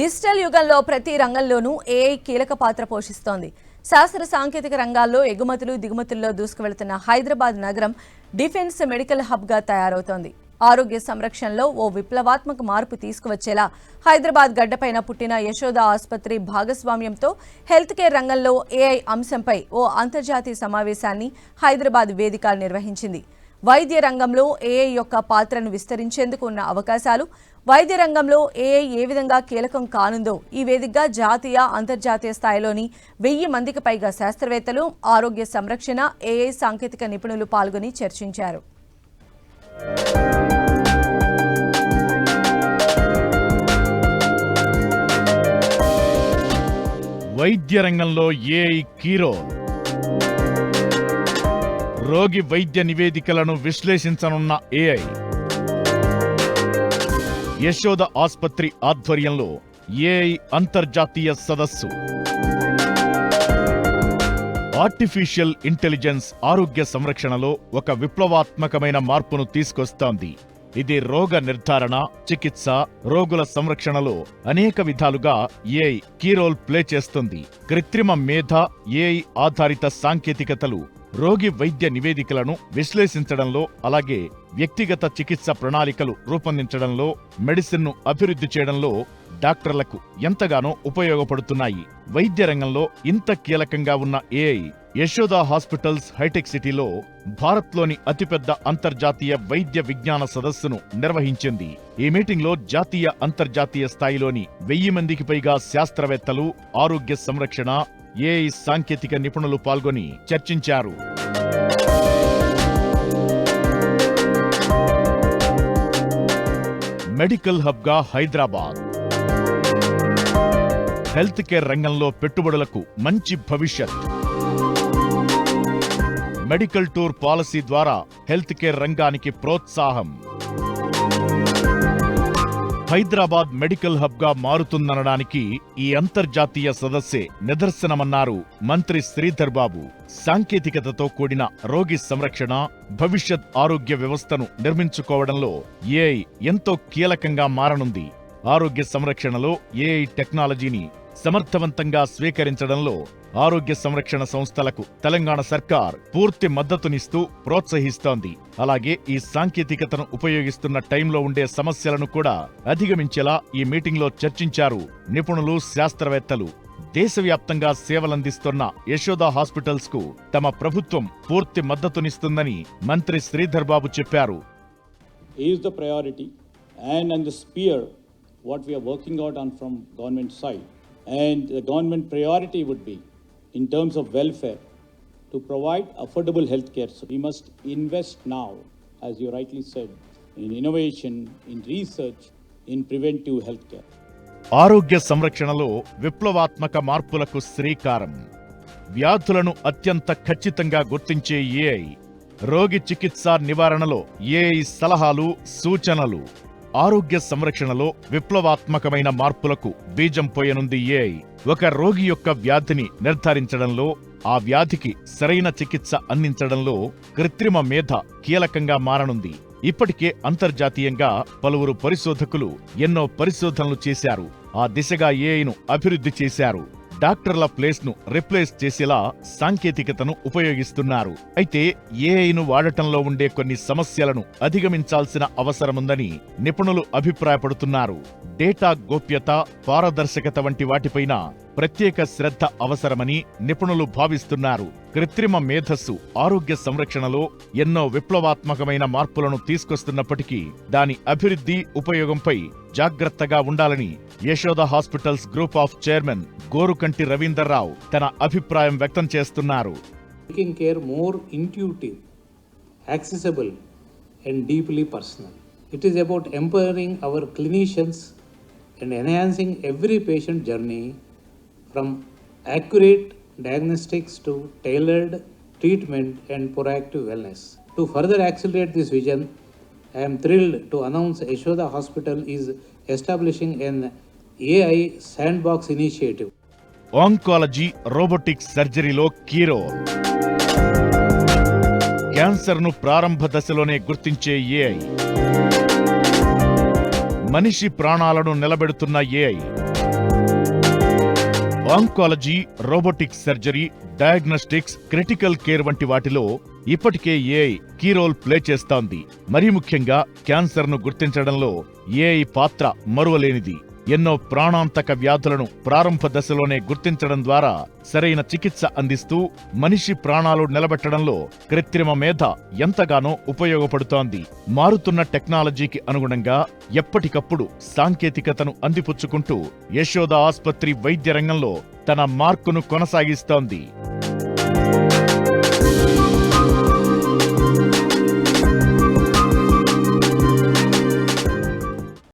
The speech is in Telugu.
డిజిటల్ యుగంలో ప్రతి రంగంలోనూ ఏఐ కీలక పాత్ర పోషిస్తోంది. శాస్త్ర సాంకేతిక రంగాల్లో ఎగుమతులు దిగుమతుల్లో దూసుకువెళుతున్న హైదరాబాద్ నగరం డిఫెన్స్ మెడికల్ హబ్గా తయారవుతోంది. ఆరోగ్య సంరక్షణలో ఓ విప్లవాత్మక మార్పు తీసుకువచ్చేలా హైదరాబాద్ గడ్డపైన పుట్టిన యశోద ఆసుపత్రి భాగస్వామ్యంతో హెల్త్ కేర్ రంగంలో ఏఐ అంశంపై ఓ అంతర్జాతీయ సమావేశాన్ని హైదరాబాద్ వేదిక నిర్వహించింది. వైద్య రంగంలో ఏఐ యొక్క పాత్రను విస్తరించేందుకు ఉన్న అవకాశాలు వైద్య రంగంలో ఏఐ ఏ విధంగా కీలకం కానుందో ఈ వేదికగా జాతీయ అంతర్జాతీయ స్థాయిలోని వెయ్యి మందికి పైగా శాస్త్రవేత్తలు ఆరోగ్య సంరక్షణ ఏఐ సాంకేతిక నిపుణులు పాల్గొని చర్చించారు. వైద్య రంగంలో ఏఐ కీరో. రోగి వైద్య నివేదికలను విశ్లేషించనున్న ఏఐ. యశోద ఆస్పత్రి ఆధ్వర్యంలో ఏఐ అంతర్జాతీయ సదస్సు. ఆర్టిఫిషియల్ ఇంటెలిజెన్స్ ఆరోగ్య సంరక్షణలో ఒక విప్లవాత్మకమైన మార్పును తీసుకొస్తోంది. ఇది రోగ నిర్ధారణ చికిత్స రోగుల సంరక్షణలో అనేక విధాలుగా ఏఐ కీ రోల్ ప్లే చేస్తుంది. కృత్రిమ మేధ ఏఐ ఆధారిత సాంకేతికతలు రోగి వైద్య నివేదికలను విశ్లేషించడంలో అలాగే వ్యక్తిగత చికిత్స ప్రణాళికలు రూపొందించడంలో మెడిసిన్ను అభివృద్ధి చేయడంలో డాక్టర్లకు ఎంతగానో ఉపయోగపడుతున్నాయి. వైద్య రంగంలో ఇంత కీలకంగా ఉన్న ఏఐ యశోద హాస్పిటల్స్ హైటెక్ సిటీలో భారత్లోని అతిపెద్ద అంతర్జాతీయ వైద్య విజ్ఞాన సదస్సును నిర్వహించింది. ఈ మీటింగ్లో జాతీయ అంతర్జాతీయ స్థాయిలోని వెయ్యి మందికి పైగా శాస్త్రవేత్తలు ఆరోగ్య సంరక్షణ ఏఐ సాంకేతిక నిపుణులు పాల్గొని చర్చించారు. మెడికల్ హబ్గా హైదరాబాద్. హెల్త్ కేర్ రంగంలో పెట్టుబడులకు మంచి భవిష్యత్. మెడికల్ టూర్ పాలసీ ద్వారా హెల్త్ కేర్ రంగానికి ప్రోత్సాహం. హైదరాబాద్ మెడికల్ హబ్గా మారుతుందనడానికి ఈ అంతర్జాతీయ సదస్సే నిదర్శనమన్నారు మంత్రి శ్రీధర్ బాబు. సాంకేతికతతో కూడిన రోగి సంరక్షణ భవిష్యత్ ఆరోగ్య వ్యవస్థను నిర్మించుకోవడంలో ఏఐ ఎంతో కీలకంగా మారనుంది. ఆరోగ్య సంరక్షణలో ఏఐ టెక్నాలజీని సమర్థవంతంగా స్వీకరించడంలో ఆరోగ్య సంరక్షణ సంస్థలకు తెలంగాణ సర్కార్ పూర్తి మద్దతునిస్తూ ప్రోత్సహిస్తోంది. అలాగే ఈ సాంకేతికతను ఉపయోగిస్తున్న టైంలో ఉండే సమస్యలను కూడా అధిగమించేలా ఈ మీటింగ్లో చర్చించారు నిపుణులు శాస్త్రవేత్తలు. దేశవ్యాప్తంగా సేవలందిస్తున్న యశోద హాస్పిటల్స్కు తమ ప్రభుత్వం పూర్తి మద్దతునిస్తుందని మంత్రి శ్రీధర్ బాబు చెప్పారు. Is the priority and and the spear what we working out on from government government and the government priority would be in terms of welfare to provide affordable health care so we must invest now as you rightly said in innovation in research in preventive health care ఆరోగ్య సంరక్షణలో విప్లవాత్మక మార్పులకు శ్రీకారం వ్యాధులను అత్యంత ఖచ్చితంగా గుర్తించే ఏఐ రోగి చికిత్స నివారణలో ఏఐ సలహాలు సూచనలు ఆరోగ్య సంరక్షణలో విప్లవాత్మకమైన మార్పులకు బీజం పోయనుంది ఏఐ ఒక రోగి యొక్క వ్యాధిని నిర్ధారించడంలో ఆ వ్యాధికి సరైన చికిత్స అందించడంలో కృత్రిమ మేధ కీలకంగా మారనుంది. ఇప్పటికే అంతర్జాతీయంగా పలువురు పరిశోధకులు ఎన్నో పరిశోధనలు చేశారు. ఆ దిశగా ఏఐను అభివృద్ధి చేశారు? డాక్టర్ల ప్లేస్ను రిప్లేస్ చేసేలా సాంకేతికతను ఉపయోగిస్తున్నారు. అయితే ఏఐను వాడటంలో ఉండే కొన్ని సమస్యలను అధిగమించాల్సిన అవసరముందని నిపుణులు అభిప్రాయపడుతున్నారు. డేటా గోప్యత పారదర్శకత వంటి వాటిపైన ప్రత్యేక శ్రద్ధ అవసరమని నిపుణులు భావిస్తున్నారు కృత్రిమ మేధస్సు ఆరోగ్య సంరక్షణలో ఎన్నో విప్లవాత్మకమైన మార్పులను తీసుకొస్తున్నప్పటికీ దాని అభివృద్ధి ఉపయోగంపై జాగ్రత్తగా ఉండాలని Yashoda hospitals group of chairman Gorukanti Ravinder Rao తన అభిప్రాయం వ్యక్తం చేస్తున్నారు making care more intuitive, accessible, and deeply personal. It is about empowering and enhancing every patient journey from accurate diagnostics to tailored treatment and proactive wellness to further accelerate this vision I'm thrilled to announce Yashoda hospital is establishing an AI sandbox initiative oncology robotic సర్జరీలో కీరో క్యాన్సర్ను ప్రారంభ దశలోనే గుర్తించే ఏఐ మనిషి ప్రాణాలను నిలబెడుతున్న AI oncology robotic surgery diagnostics critical care వంటి వాటిలో ఇప్పటికే ఏఐ కీ రోల్ ప్లే చేస్తోంది. మరీ ముఖ్యంగా క్యాన్సర్ను గుర్తించడంలో ఏఐ పాత్ర మరువలేనిది. ఎన్నో ప్రాణాంతక వ్యాధులను ప్రారంభ దశలోనే గుర్తించడం ద్వారా సరైన చికిత్స అందిస్తూ మనిషి ప్రాణాలు నిలబెట్టడంలో కృత్రిమ మేధ ఎంతగానో ఉపయోగపడుతోంది. మారుతున్న టెక్నాలజీకి అనుగుణంగా ఎప్పటికప్పుడు సాంకేతికతను అందిపుచ్చుకుంటూ యశోద ఆస్పత్రి వైద్య రంగంలో తన మార్కును కొనసాగిస్తోంది.